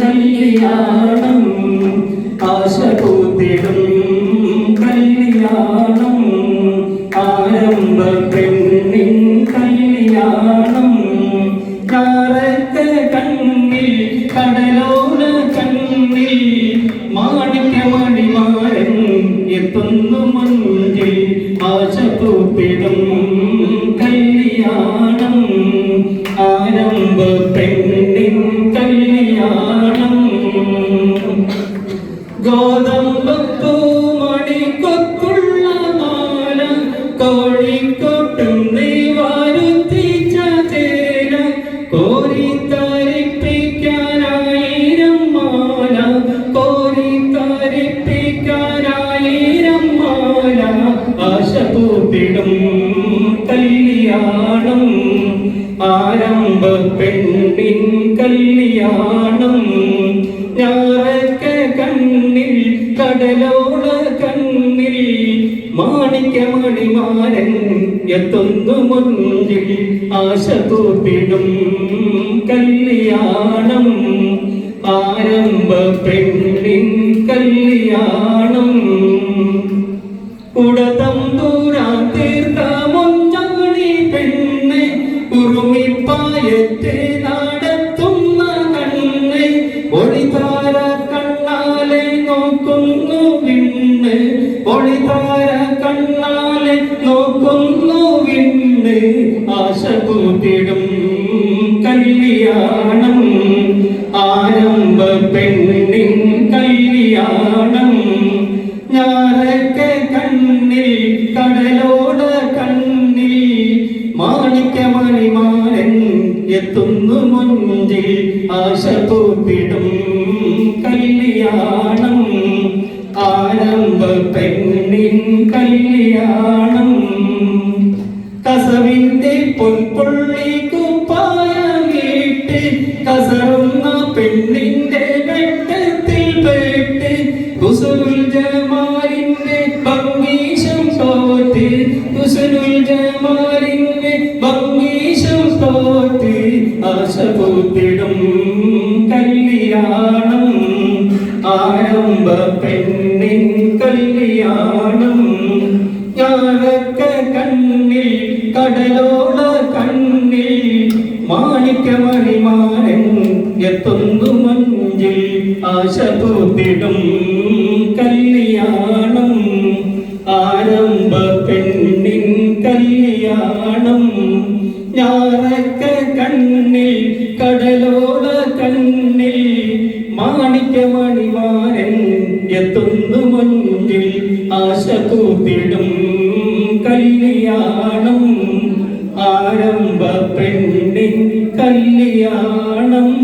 കല്യാണം ആശ കല്യാണം ആരംഭ പെണ്ണിൻ കല്യാണം. ഞാറത്തെ കണ്ണിൽ കടലോല കണ്ണിൽ മാണിക്യമണിമാരൻ എത്തുന്നു മഞ്ചിൽ ആശ കല്യാണം ആരംഭ പെണ്ണിൻ കല്യാണം. ഞാറക്ക കണ്ണിൽ കടലോള കണ്ണിൽ മാണിക്യമണിമാരൻ എത്തുന്നു മുന്നിൽ ആശ തൂത്തിടും കല്യാണം ആരംഭ പെണ്ണിൻ കല്യാണം. ഉറുമിപ്പായത്തെ നടത്തുന്ന കണ്ണ് ഒളിതാര കണ്ണാലെ നോക്കുന്നു വിണ്ണ്. ഒളിതാര കണ്ണാലെ നോക്കുന്നു വിണ്ണ്. ആശ കൂട്ടിടും കല്യാണം. ആരംഭ പെണ്ണിൻ കല്യാണം. ഞാറൊക്കെ കണ്ണിൽ കടലോട് കണ്ണിൽ. മാണിക്യമണിമാരൻ എത്തുന്നു മുഞ്ചിൽ ആശ പൂത്തിടും കല്യാണം. ആരംഭ പെണ്ണിൻ കല്യാണം. കസവിന്റെ പൊൻപുള്ളി ആശ പൂത്തിടും കല്യാണം ആരംഭ പെണ്ണിൻ കല്യാണം. ഞാനൊക്കെ കണ്ണിൽ കടലോള കണ്ണിൽ മാണിക്യമണിമാരൻ എത്തുന്നു മഞ്ചിൽ. ആശ പൂത്തിടും കല്യാണം ആരംഭ പെണ്ണിൻ കല്യാണം. ഞാനൊക്ക മാണിക്യമണിമാരൻ എത്തുന്നു മുന്നിൽ. ആശ കൂത്തിടും കല്യാണം. ആരംഭ പെണ്ണിൻ കല്യാണം.